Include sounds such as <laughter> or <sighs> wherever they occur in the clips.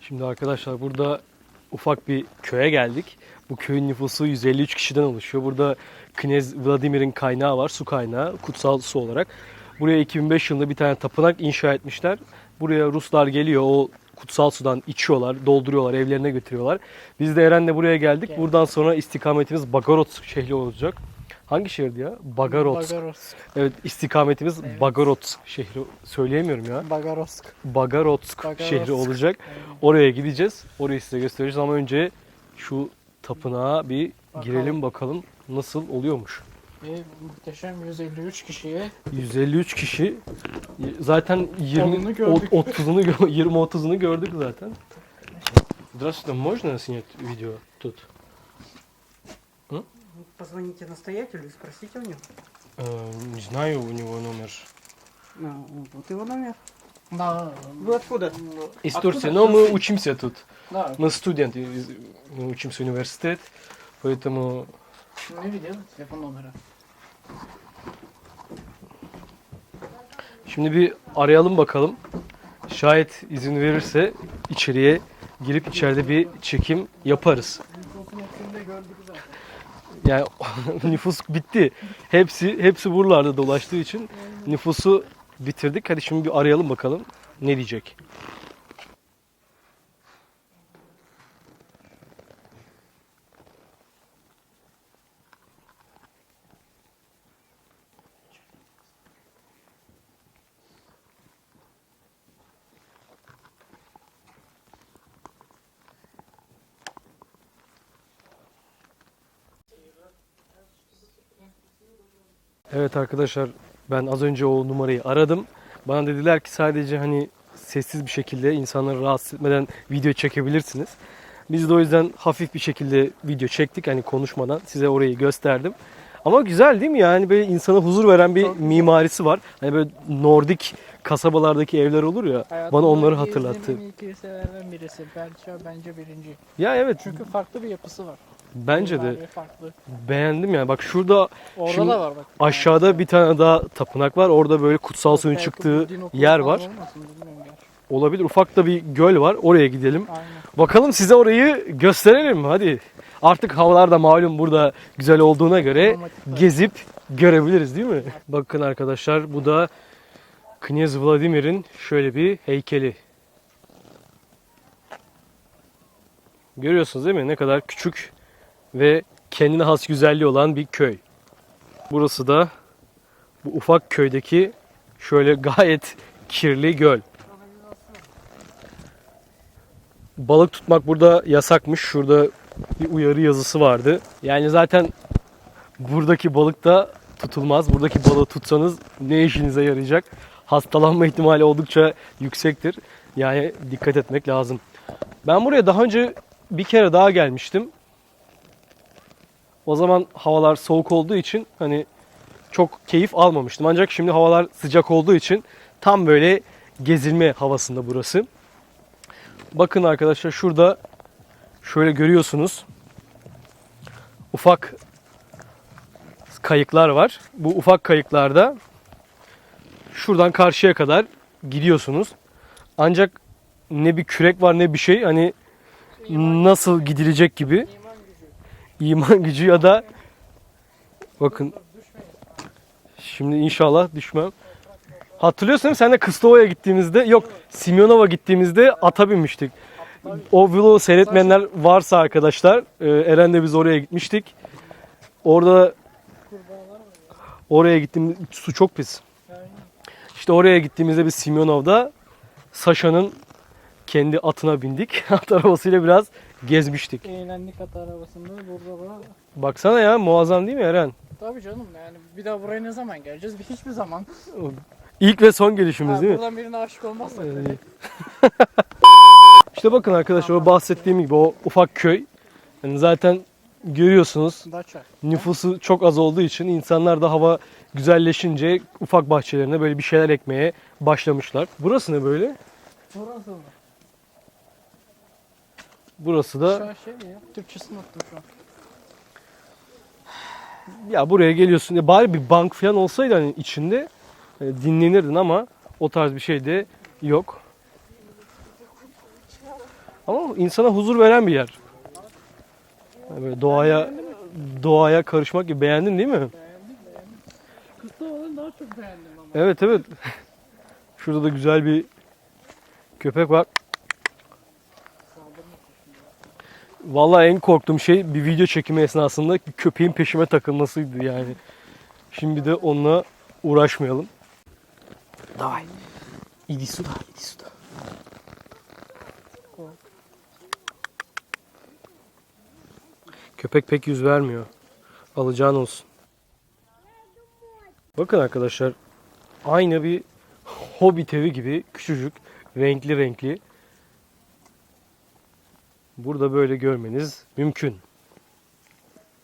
Şimdi arkadaşlar burada ufak bir köye geldik. Bu köyün nüfusu 153 kişiden oluşuyor. Burada Knez Vladimir'in kaynağı var, su kaynağı, kutsal su olarak. Buraya 2005 yılında bir tane tapınak inşa etmişler. Buraya Ruslar geliyor, o kutsal sudan içiyorlar, dolduruyorlar, evlerine götürüyorlar. Biz de Eren'le buraya geldik. Buradan sonra istikametimiz Bagorodsk şehri olacak. Hangi şehirdi ya? Bagorodsk. Bagarovsk. Evet, istikametimiz Evet. Bagorodsk şehri. Söyleyemiyorum ya. Bagarovsk. Bagarodsk Bagarovsk. şehri olacak. Oraya gideceğiz. Orayı size göstereceğiz ama önce şu tapınağa bir Bakalım. girelim bakalım nasıl oluyormuş. Ve muhteşem 153 kişiye 153 kişi zaten 20 Onunu gördük. 30'unu 20 30'unu gördük zaten. Здравствуйте, можно снять видео тут? Позвоните настоятелю и спросите у него. Э, не знаю, у него номер. Ну, вот его номер. Да, Вы откуда? Из Откуда Турции, но мы учимся тут. да, Мы студенты, из- мы учимся в университет, поэтому не видел телефон номера. Şimdi bir arayalım bakalım. Şayet izin verirse içeriye girip içeride bir çekim yaparız. <laughs> Nüfus bitti. Hepsi hepsi buralarda dolaştığı için nüfusu bitirdik. Hadi şimdi bir arayalım bakalım ne diyecek. Evet arkadaşlar ben az önce o numarayı aradım. Bana dediler ki sadece hani sessiz bir şekilde insanları rahatsız etmeden video çekebilirsiniz. Biz de o yüzden hafif bir şekilde video çektik hani konuşmadan size orayı gösterdim. Ama güzel değil mi yani böyle insana huzur veren bir mimarisi var. Hani böyle Nordik kasabalardaki evler olur ya bana Hayatımda onları hatırlattı. iyi kiliselerden birisi. Belki bence birinci. Ya evet Çünkü farklı bir yapısı var. Bence de farklı. beğendim yani. Bak şurada Orada Şimdi da var bak. aşağıda bir tane daha tapınak var. Orada böyle kutsal suyun Belki çıktığı din okulu yer falan var. olmasın, bilmiyorum gerçi. Olabilir. Ufak da bir göl var. Oraya gidelim. Aynen. Bakalım size orayı gösterelim? Hadi. Artık havalar da malum burada güzel olduğuna göre Romantik gezip görebiliriz değil mi? Bakın arkadaşlar bu da Knez Vladimir'in şöyle bir heykeli. Görüyorsunuz değil mi? Ne kadar küçük ve kendine has güzelliği olan bir köy. Burası da bu ufak köydeki şöyle gayet kirli göl. Balık tutmak burada yasakmış. Şurada bir uyarı yazısı vardı. Yani zaten buradaki balık da tutulmaz. Buradaki balığı tutsanız ne işinize yarayacak? Hastalanma ihtimali oldukça yüksektir. Yani dikkat etmek lazım. Ben buraya daha önce bir kere daha gelmiştim. O zaman havalar soğuk olduğu için hani çok keyif almamıştım. Ancak şimdi havalar sıcak olduğu için tam böyle gezilme havasında burası. Bakın arkadaşlar şurada şöyle görüyorsunuz. Ufak kayıklar var. Bu ufak kayıklarda şuradan karşıya kadar gidiyorsunuz. Ancak ne bir kürek var ne bir şey hani nasıl gidilecek gibi iman gücü ya da bakın şimdi inşallah düşmem. Hatırlıyorsun? Sen de Kıstova'ya gittiğimizde yok Simyonova gittiğimizde ata binmiştik. O vlogu seyretmeyenler varsa arkadaşlar e, Eren'le biz oraya gitmiştik. Orada oraya gittiğimiz su çok pis. İşte oraya gittiğimizde biz Simyonov'da Sasha'nın kendi atına bindik. <laughs> At arabasıyla biraz gezmiştik. Eğlendik at arabasında burada da. Baksana ya muazzam değil mi Eren? Tabii canım yani bir daha buraya ne zaman geleceğiz? Bir hiçbir zaman. İlk ve son gelişimiz Ha, değil mi? buradan birine aşık olmazsak. Ee, <laughs> İşte bakın arkadaşlar o bahsettiğim gibi o ufak köy. Yani zaten görüyorsunuz Daça. nüfusu çok az olduğu için insanlar da hava güzelleşince ufak bahçelerine böyle bir şeyler ekmeye başlamışlar. Burası ne böyle? Burası mı? Burası da Şu an şey ya. Türkçesini unuttum şu an. <sighs> ya buraya geliyorsun. Ya bari bir bank falan olsaydı hani içinde e, dinlenirdin ama o tarz bir şey de yok. Ama insana huzur veren bir yer. Yani böyle doğaya doğaya karışmak gibi beğendin değil mi? Kısa olanı daha çok beğendim ama. Evet evet. <laughs> Şurada da güzel bir köpek var. Vallahi en korktuğum şey bir video çekimi esnasında köpeğin peşime takılmasıydı yani. Şimdi de onunla uğraşmayalım. Davay. İdi suda, idi suda. Köpek pek yüz vermiyor. Alacağın olsun. Bakın arkadaşlar aynı bir hobbit evi gibi küçücük, renkli renkli. Burada böyle görmeniz mümkün.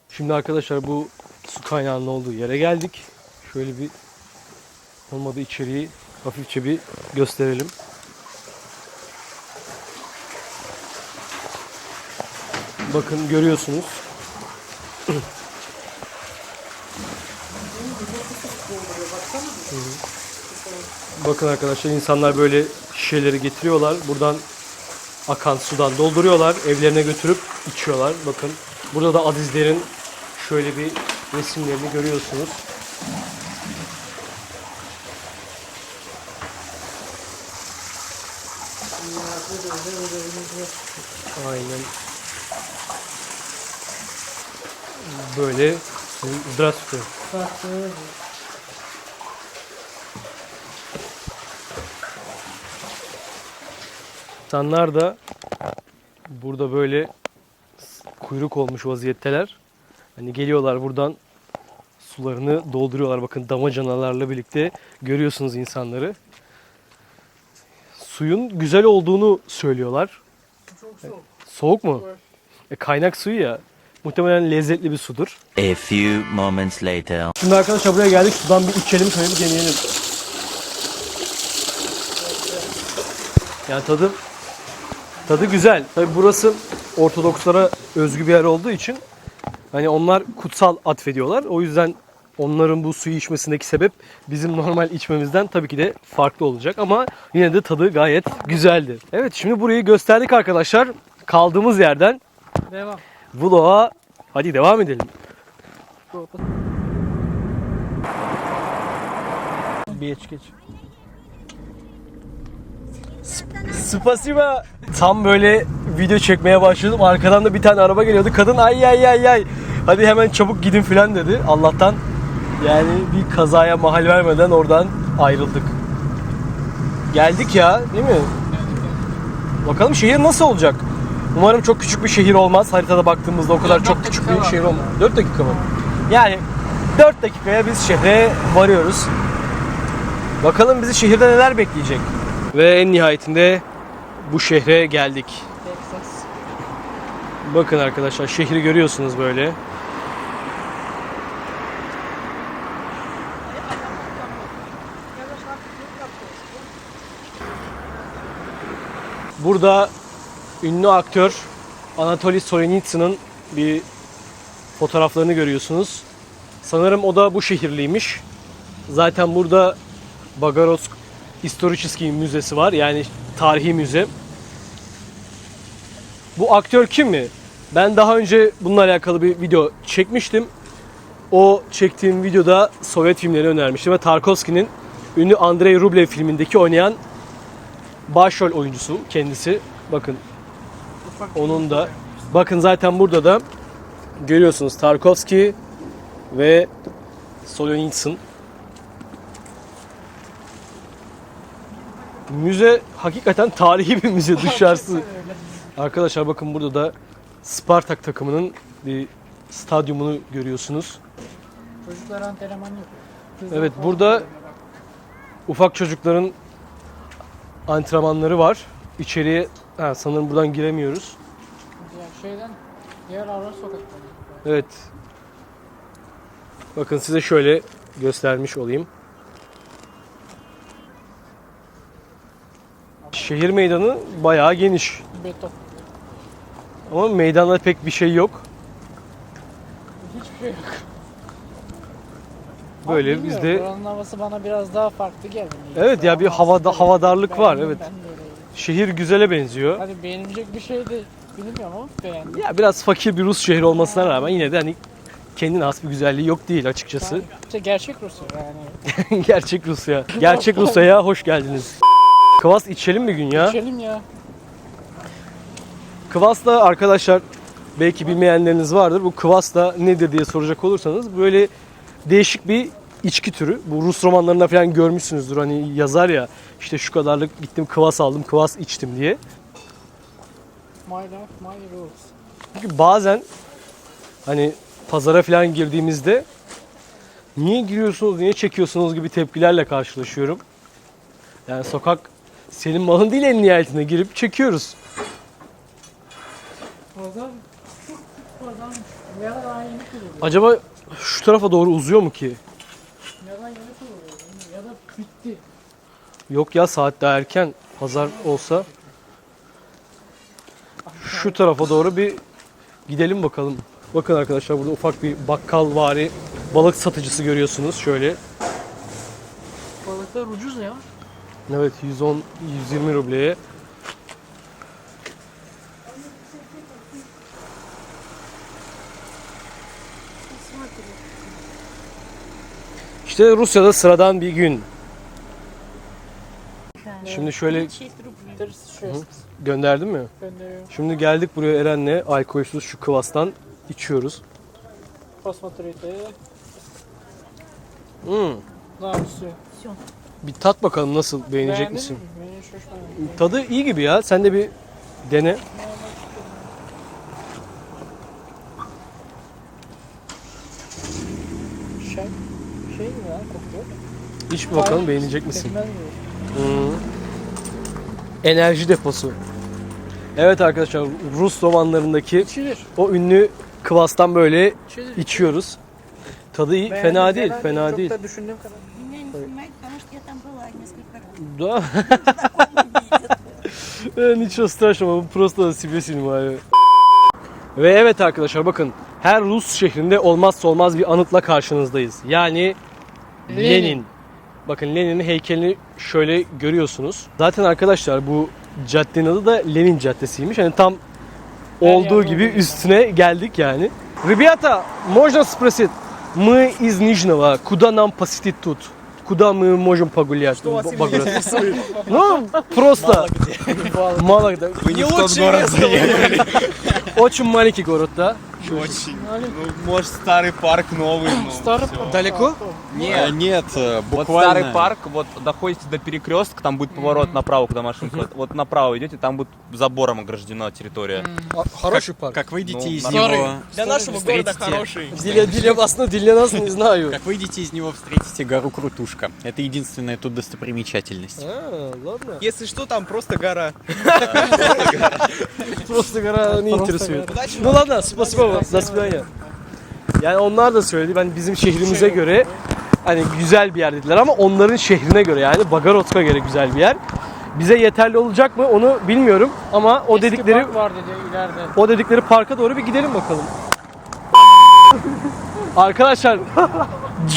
Şimdi arkadaşlar bu su kaynağının olduğu yere geldik. Şöyle bir olmadı içeriği hafifçe bir gösterelim. Bakın görüyorsunuz. Bakın arkadaşlar insanlar böyle şişeleri getiriyorlar. Buradan akan sudan dolduruyorlar. Evlerine götürüp içiyorlar. Bakın burada da Azizlerin şöyle bir resimlerini görüyorsunuz. Aynen. Böyle Здравствуйте. İnsanlar da burada böyle kuyruk olmuş vaziyetteler. Hani geliyorlar buradan sularını dolduruyorlar. Bakın damacanalarla birlikte görüyorsunuz insanları. Suyun güzel olduğunu söylüyorlar. Çok soğuk. Soğuk mu? Evet. E, kaynak suyu ya. Muhtemelen lezzetli bir sudur. A few moments later. Şimdi arkadaşlar buraya geldik. Sudan bir içelim şöyle bir deneyelim. Yani tadı tadı güzel. Tabi burası Ortodokslara özgü bir yer olduğu için hani onlar kutsal atfediyorlar. O yüzden onların bu suyu içmesindeki sebep bizim normal içmemizden tabii ki de farklı olacak ama yine de tadı gayet güzeldi. Evet şimdi burayı gösterdik arkadaşlar. Kaldığımız yerden Devam. vloga hadi devam edelim. Bir geç geç. Spasiba. Tam böyle video çekmeye başladım. Arkadan da bir tane araba geliyordu. Kadın ay ay ay ay. Hadi hemen çabuk gidin filan dedi. Allah'tan yani bir kazaya mahal vermeden oradan ayrıldık. Geldik ya değil mi? Bakalım şehir nasıl olacak? Umarım çok küçük bir şehir olmaz. Haritada baktığımızda o kadar çok küçük bir şehir olmaz. 4 dakika mı? Yani 4 dakikaya biz şehre varıyoruz. Bakalım bizi şehirde neler bekleyecek. Ve en nihayetinde bu şehre geldik. Texas. Bakın arkadaşlar şehri görüyorsunuz böyle. Burada ünlü aktör Anatoly Solenitsyn'in bir fotoğraflarını görüyorsunuz. Sanırım o da bu şehirliymiş. Zaten burada Bagarovsk Historicheski Müzesi var. Yani tarihi müze. Bu aktör kim mi? Ben daha önce bununla alakalı bir video çekmiştim. O çektiğim videoda Sovyet filmlerini önermiştim ve Tarkovski'nin ünlü Andrei Rublev filmindeki oynayan başrol oyuncusu kendisi. Bakın onun da bakın zaten burada da görüyorsunuz Tarkovski ve Solzhenitsyn. Müze hakikaten tarihi bir müze <laughs> dışarısı. Arkadaşlar bakın burada da Spartak takımının bir stadyumunu görüyorsunuz. Çocuklar antrenman yapıyor. Evet, burada-. Ufak çocukların antrenmanları var. İçeriye ha, sanırım buradan giremiyoruz. Diğer şeyden diğer ara sokaktan. Evet. Bakın size şöyle göstermiş olayım. Şehir meydanı bayağı geniş. Beton. Ama meydanda pek bir şey yok. Hiçbir şey yok. Böyle Ama biz bilmiyorum, de Buranın havası bana biraz daha farklı geldi. Evet ya, bir Ama havada- aslında havadarlık var, evet. ben de öyle. Şehir güzele benziyor. Hadi beğenilecek bir şey de bilmiyorum ama beğendim. Ya biraz fakir bir Rus şehri olmasına rağmen yine de hani kendine has bir güzelliği yok değil açıkçası. İşte gerçek Rusya yani. <laughs> Gerçek Rusya. Gerçek Rusya'ya hoş geldiniz. Kıvas içelim bir gün ya. İçelim ya. Kıvas da arkadaşlar belki bilmeyenleriniz vardır. Bu kıvas da nedir diye soracak olursanız böyle değişik bir içki türü. Bu Rus romanlarında falan görmüşsünüzdür. Hani yazar ya işte şu kadarlık gittim kıvas aldım kıvas içtim diye. My life, my rules. Çünkü bazen hani pazara falan girdiğimizde niye giriyorsunuz, niye çekiyorsunuz gibi tepkilerle karşılaşıyorum. Yani sokak senin malın değil en nihayetinde girip çekiyoruz. Pazarmış. Ya da daha yeni kuruluyor. Acaba şu tarafa doğru uzuyor mu ki? Ya da yeni kuruluyor. Ya da bitti. Yok ya saat daha erken. Pazar olsa şu tarafa doğru bir gidelim bakalım. Bakın arkadaşlar burada ufak bir bakkal vari balık satıcısı görüyorsunuz şöyle. Balıklar ucuz ya. Evet 110 120 rubleye. İşte Rusya'da sıradan bir gün. Şimdi şöyle 46 gönderdim mi? gönderiyorum. Şimdi geldik buraya Eren'le alkolsüz şu kıvastan içiyoruz. Посмотрите. Hmm. Да, все. Bir tat bakalım nasıl beğenecek Beğendin misin? mi? Benim hiç hoşuma gitti. Tadı iyi gibi ya. Sen de bir dene. Şey, şey mi ya kokuyor? İç bir bakalım Hayır, beğenecek misin? pekmez mi? Hmm. Enerji deposu. Evet arkadaşlar Rus romanlarındaki İçilir. o ünlü kıvastan böyle İçilir. içiyoruz. Tadı iyi, Beğendim, fena değil, fena Çok değil. da düşündüğüm kadar. я там была несколько раз. Да. <laughs> Ничего страшного, bu просто себе снимаю. Ve evet arkadaşlar bakın her Rus şehrinde olmazsa olmaz bir anıtla karşınızdayız. Yani Lenin. Lenin. Bakın Lenin'in heykelini şöyle görüyorsunuz. Zaten arkadaşlar bu caddenin adı da Lenin Caddesi'ymiş. Hani tam olduğu yerde gibi olduğu gibi. üstüne geldik yani. Ребята, можно спросить? Мы из Нижнего. Куда нам посетить тут? Куда мы можем погулять? Что вас интересует? Ну, просто мало где. Вы не в тот город заехали. Очень маленький город, да? Очень. Ну, может, старый парк новый, но Старый всё. парк. Далеко? Нет, нет, э, Вот буквально. старый парк, вот доходите до перекрестка, там будет поворот направо, куда машина ходит. Вот направо идете, там будет забором ограждена территория. Хороший парк. Как выйдете Ну, из нормально. него, Для нашего города встретите- хороший. Для, для вас, ну для нас не знаю. как выйдете из него, встретите гору Крутушка. Это единственная тут достопримечательность. А, ладно. Если что, там просто гора. <laughs> Просто гора не интересует. Ну ладно, спасибо вам. Laspilanya. Yani onlar da söyledi. Ben bizim şehrimize göre hani güzel bir yer dediler ama onların şehrine göre yani Bagarot'ka göre güzel bir yer. Bize yeterli olacak mı onu bilmiyorum ama o Eski dedikleri park var dedi ileride. o dedikleri parka doğru bir gidelim bakalım. Arkadaşlar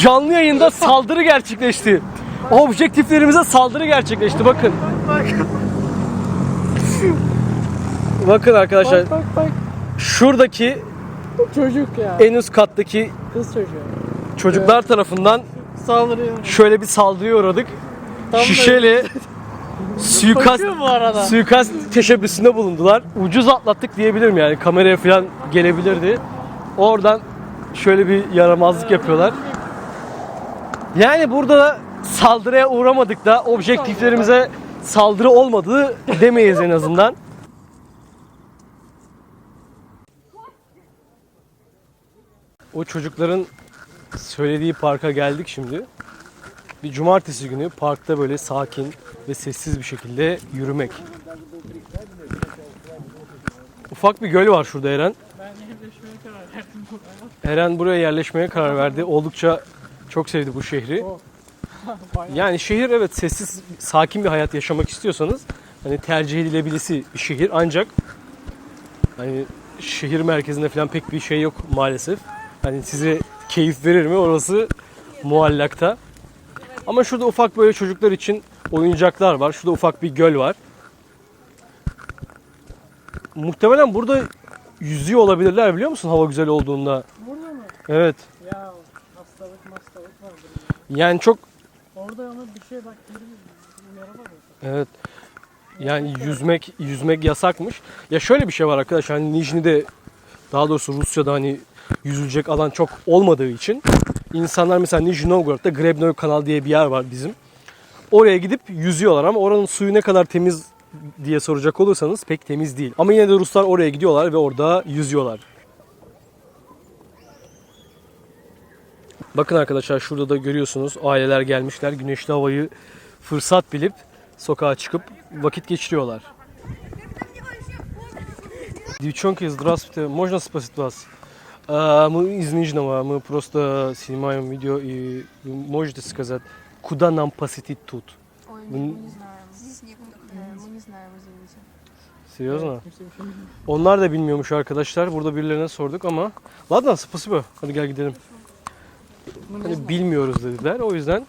canlı yayında saldırı gerçekleşti. Objektiflerimize saldırı gerçekleşti bakın. Bakın arkadaşlar. Şuradaki Çocuk ya. en üst kattaki Kız çocuğu. çocuklar tarafından Saldırıyor. şöyle bir saldırıya uğradık. Tam da- Şişeyle suikast Koşuyor bu arada. suikast teşebbüsünde bulundular. Ucuz atlattık diyebilirim yani. Kameraya falan gelebilirdi. Oradan şöyle bir yaramazlık yapıyorlar. Yani burada da saldırıya uğramadık da objektiflerimize saldırı olmadığı demeyiz en azından. O çocukların söylediği parka geldik şimdi. Bir cumartesi günü parkta böyle sakin ve sessiz bir şekilde yürümek. Ufak bir göl var şurada Eren. Eren buraya yerleşmeye karar verdi. Oldukça çok sevdi bu şehri. Yani şehir evet sessiz, sakin bir hayat yaşamak istiyorsanız hani tercih edilebilisi bir şehir ancak hani şehir merkezinde falan pek bir şey yok maalesef. Hani size keyif verir mi orası muallakta. Ama şurada ufak böyle çocuklar için oyuncaklar var. Şurada ufak bir göl var. muhtemelen burada yüzüyor olabilirler biliyor musun hava güzel olduğunda. Burada mı? Evet. Ya hastalık hastalık vardır. Yani çok Orada ama bir şey bak. Evet. Yani yüzmek yüzmek yasakmış. Ya şöyle bir şey var arkadaşlar. Hani Nijni'de daha doğrusu Rusya'da hani yüzülecek alan çok olmadığı için insanlar mesela Nijni Novgorod'da Grebnoy Kanal diye bir yer var bizim. Oraya gidip yüzüyorlar ama oranın suyu ne kadar temiz diye soracak olursanız pek temiz değil. Ama yine de Ruslar oraya gidiyorlar ve orada yüzüyorlar. Bakın arkadaşlar şurada da görüyorsunuz aileler gelmişler. Güneşli havayı fırsat bilip sokağa çıkıp vakit geçiriyorlar. Девчонки, здравствуйте. Можно спросить вас? А, Мы из Нижнего, мы просто снимаем видео, и вы можете сказать, куда нам посетить тут? Ой, Вы- мы не знаем. Здесь не, э, мы не знаем, извините. Серьезно? Kimse bir şey bilmiyor. Onlar da bilmiyormuş arkadaşlar. Burada birilerine sorduk ama Ладно, спасибо. Hadi gel gidelim. Hani bilmiyoruz dediler. O yüzden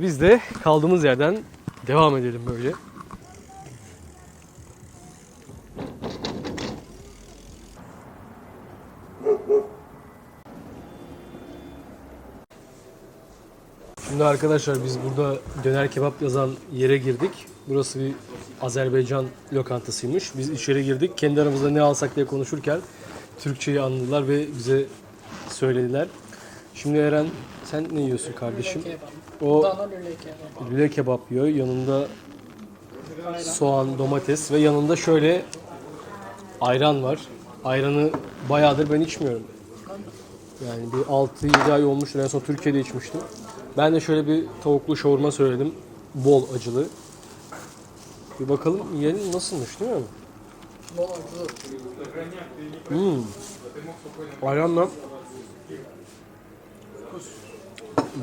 biz de kaldığımız yerden devam edelim böyle. Şimdi arkadaşlar biz burada döner kebap yazan yere girdik. Burası bir Azerbaycan lokantasıymış. Biz içeri girdik. Kendi aramızda ne alsak diye konuşurken Türkçeyi anladılar ve bize söylediler. Şimdi Eren sen ne yiyorsun kardeşim? O Dana lüle kebap. lüle kebap yiyor. Yanında soğan, domates ve yanında şöyle ayran var. Ayranı bayağıdır ben içmiyorum. Yani bir 6-7 ay olmuştur. En son Türkiye'de içmiştim. Ben de şöyle bir tavuklu şavurma söyledim. Bol acılı. Bir bakalım yiyelim nasılmış değil mi? Bol acılı. Hmm. Ayranla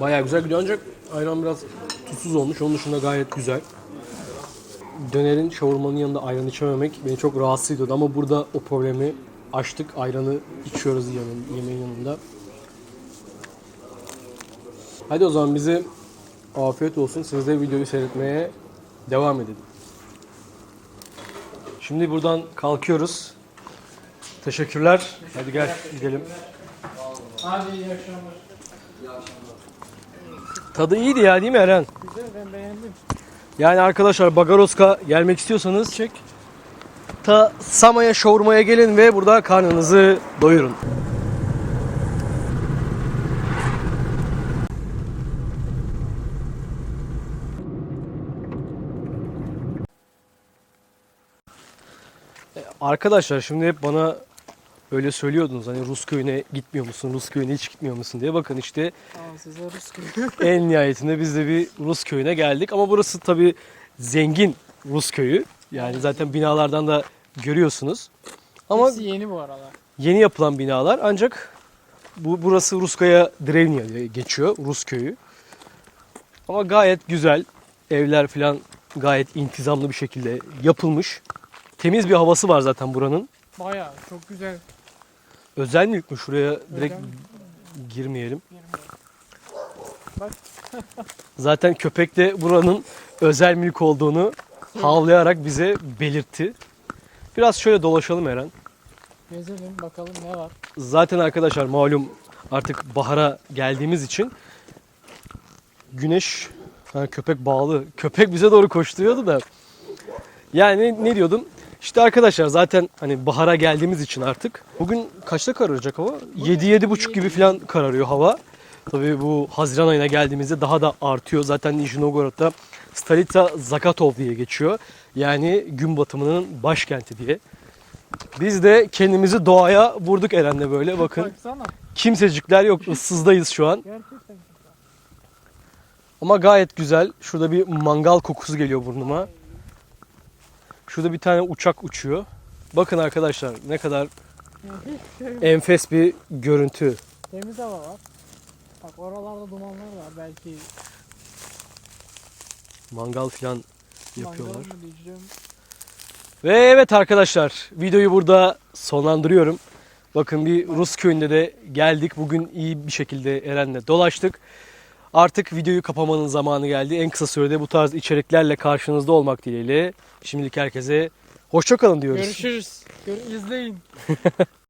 bayağı güzel gidiyor ancak ayran biraz tuzsuz olmuş. Onun dışında gayet güzel. Dönerin şavurmanın yanında ayran içememek beni çok rahatsız ediyordu ama burada o problemi aştık. Ayranı içiyoruz yemeğin yanında. Hadi o zaman bize afiyet olsun. Siz de videoyu seyretmeye devam edin. Şimdi buradan kalkıyoruz. Teşekkürler. Hadi gel gidelim. Hadi iyi akşamlar. Tadı iyiydi ya değil mi Eren? Güzel ben beğendim. Yani arkadaşlar Bagaroska gelmek istiyorsanız çek. Ta Sama'ya şavurmaya gelin ve burada karnınızı doyurun. Arkadaşlar şimdi hep bana öyle söylüyordunuz hani Rus köyüne gitmiyor musun, Rus köyüne hiç gitmiyor musun diye. Bakın işte Aa size Rus köyü. <laughs> en nihayetinde biz de bir Rus köyüne geldik. Ama burası tabii zengin Rus köyü. Yani zaten binalardan da görüyorsunuz. Ama Hepsi yeni bu aralar. yeni yapılan binalar ancak bu burası Ruskaya Drevnya diye geçiyor. Rus köyü. Ama gayet güzel. Evler falan gayet intizamlı bir şekilde yapılmış. Temiz bir havası var zaten buranın. Bayağı çok güzel. Özel mülkmüş şuraya direkt girmeyelim. Bak. Zaten köpek de buranın özel mülk olduğunu havlayarak bize belirtti. Biraz şöyle dolaşalım Eren. Gezelim bakalım ne var. Zaten arkadaşlar malum artık bahara geldiğimiz için güneş ha, köpek bağlı. Köpek bize doğru koşturuyordu da. Yani ne diyordum? İşte arkadaşlar zaten hani bahara geldiğimiz için artık bugün kaçta kararacak hava? 7-7.30 gibi falan kararıyor hava. Tabii bu Haziran ayına geldiğimizde daha da artıyor. Zaten Nizhny Novgorod'da Stolitsa Zakatov diye geçiyor. Yani gün batımının başkenti diye. Biz de kendimizi doğaya vurduk Eren'le böyle bakın. Kimsecikler yok. ıssızdayız şu an. Ama gayet güzel. Şurada bir mangal kokusu geliyor burnuma. Şurada bir tane uçak uçuyor. Bakın arkadaşlar ne kadar enfes bir görüntü. Temiz hava var. Bak oralarda dumanlar var. Belki Mangal falan yapıyorlar. mangal mı diyeceğim. Ve evet arkadaşlar videoyu burada sonlandırıyorum. Bakın bir Rus köyünde de geldik. Bugün iyi bir şekilde Eren'le dolaştık. Artık videoyu kapamanın zamanı geldi. En kısa sürede bu tarz içeriklerle karşınızda olmak dileğiyle. Şimdilik herkese Hoşça kalın diyoruz. Görüşürüz. Gör, izleyin. <laughs>